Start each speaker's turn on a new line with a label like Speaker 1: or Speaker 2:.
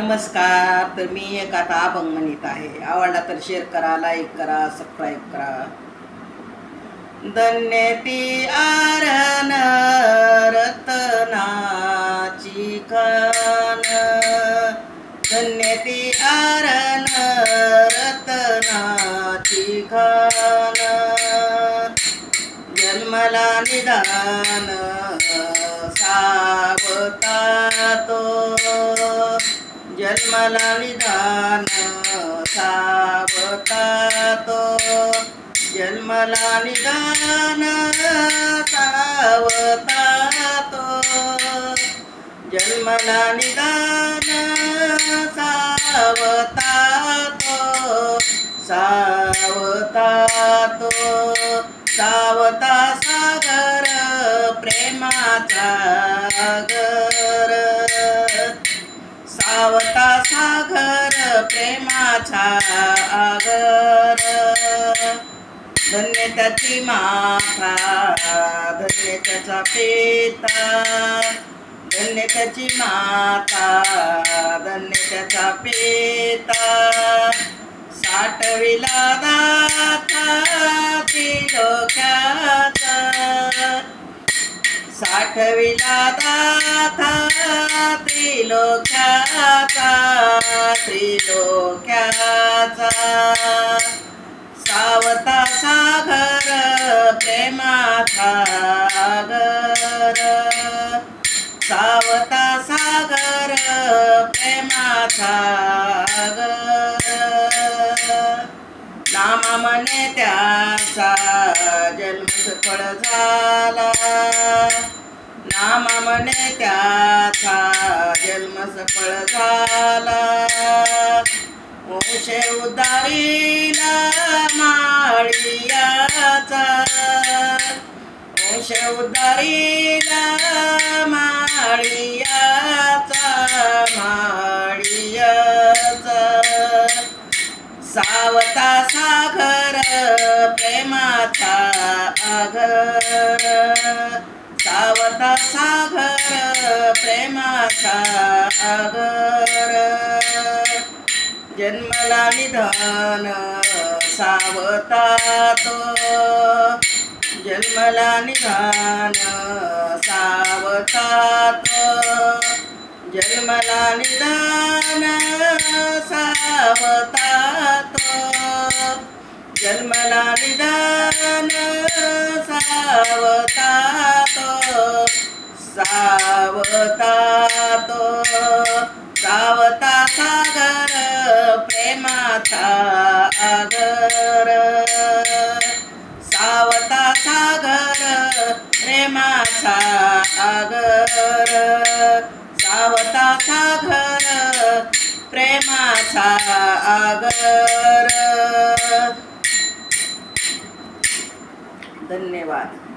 Speaker 1: नमस्कार तर मी एक आता अभंग म्हणत आहे. आवडला तर शेअर करा लाईक करा सबस्क्राईब करा. धन्य ती आरण रतनाची खान. धन्य ती आरण रतनाची खान. जन्मला निदान सावता तो. जन्मला निदान सावता तो जन्मला निदान सावता तो जन्मला निदान सावता तो सावता तो सावता सागर प्रेमाचा प्रेमाचा आगर धन्य त्याची माता धन्य त्याचा पिता. धन्य त्याची माता धन्य त्याचा पिता. साठविला दाता त्रिलोक्याचा साठविला दाता त्रिलोक्याचा त्रिलोक्याचा. सावता सागर प्रेमाचा गर सावता सागर प्रेमाचा नामा म्हणे त्याचा जन्म सफळ झाला. नामा त्याचा जन्म सफळ झाला मोशे उदारीला माळियाचा मोशे उदारीला माळियाचा माळियाचा सावता सागर प्रेमाचा आगर. सावता सागर प्रेमाचा आगर जन्मला निधान सावता तो जन्मला निधान सावतात. जन्मला निधान सावता तो जन्मला निधान सावता तो. सावता सागर प्रेमाचा आगर सावता सागर प्रेमाचा आगर सावता सागर प्रेमाचा आगर धन्यवाद.